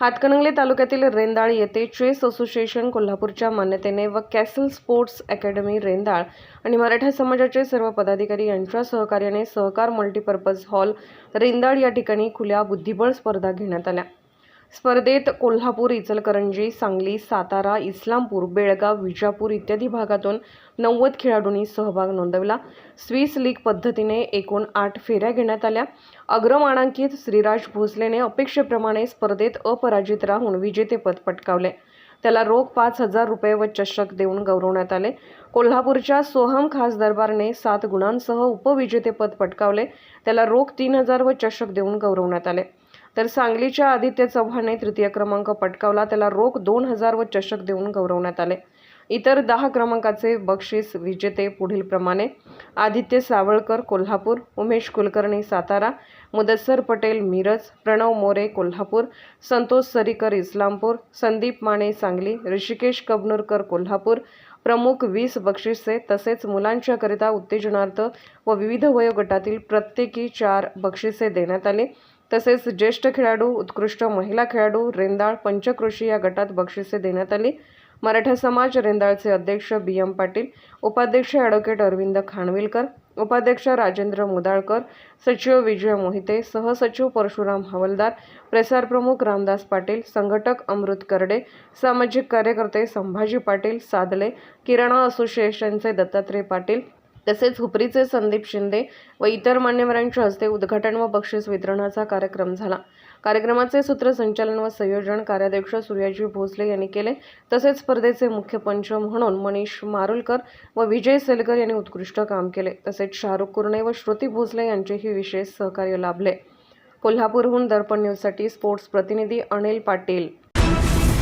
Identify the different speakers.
Speaker 1: हातकणंगले तालुक्यातील रेंदाळ येथे chess association कोल्हापूरच्या मान्यतेने व कॅसल स्पोर्ट्स अकॅडमी रेंदाळ आणि मराठा समाजाचे सर्व पदाधिकारी यांच्या सहकार्याने सहकार मल्टीपर्पज हॉल रेंदाळ या ठिकाणी खुल्या बुद्धिबळ स्पर्धा घेण्यात आल्या. स्पर्धेत कोल्हापूर इचलकरंजी सांगली सातारा इस्लामपूर बेळगाव विजापूर इत्यादी भागातून नव्वद खेळाडूंनी सहभाग नोंदवला. स्विस लीग पद्धतीने एकूण आठ फेऱ्या घेण्यात आल्या. अग्रमानांकित श्रीराज भोसलेने अपेक्षेप्रमाणे स्पर्धेत अपराजित राहून विजेतेपद पटकावले. त्याला रोख पाच हजार रुपये व चषक देऊन गौरवण्यात आले. कोल्हापूरच्या सोहम खास दरबारने सात गुणांसह उपविजेतेपद पटकावले. त्याला रोख तीन हजार व चषक देऊन गौरवण्यात आले. तर सांगलीच्या आदित्य चव्हाणने तृतीय क्रमांक पटकावला. त्याला रोख दोन हजार व चषक देऊन गौरवण्यात आले. इतर दहा क्रमांकाचे बक्षीस विजेते पुढील प्रमाणे. आदित्य सावळकर कोल्हापूर. उमेश कुलकर्णी सातारा. मुदस्सर पटेल मिरज. प्रणव मोरे कोल्हापूर. संतोष सरीकर इस्लामपूर. संदीप माने सांगली. ऋषिकेश कबनूरकर कोल्हापूर. प्रमुख वीस बक्षिसे. तसेच मुलांच्याकरिता उत्तेजनार्थ व विविध वयोगटातील प्रत्येकी चार बक्षिसे देण्यात आली. तसेच ज्येष्ठ खेळाडू उत्कृष्ट महिला खेळाडू रेंदाळ पंचकृषी या गटात बक्षिसे देण्यात आली. मराठा समाज रेंदाळचे अध्यक्ष बी. एम. पाटील उपाध्यक्ष ॲडव्होकेट अरविंद खानविलकर उपाध्यक्ष राजेंद्र मुदाळकर सचिव विजय मोहिते सहसचिव परशुराम हवलदार प्रसारप्रमुख रामदास पाटील संघटक अमृत करडे सामाजिक कार्यकर्ते संभाजी पाटील सादले किराणा असोसिएशनचे दत्तात्रय पाटील तसेच हुपरीचे संदीप शिंदे व इतर मान्यवरांच्या हस्ते उद्घाटन व बक्षीस वितरणाचा कार्यक्रम झाला. कार्यक्रमाचे सूत्रसंचालन व संयोजन कार्याध्यक्ष सूर्याजी भोसले यांनी केले. तसेच स्पर्धेचे मुख्य पंच म्हणून मनीष मारुलकर व विजय सेलकर यांनी उत्कृष्ट काम केले. तसेच शाहरुख कुर्णे व श्रुती भोसले यांचेही विशेष सहकार्य लाभले. कोल्हापूरहून दर्पण न्यूजसाठी स्पोर्ट्स प्रतिनिधी अनिल पाटील.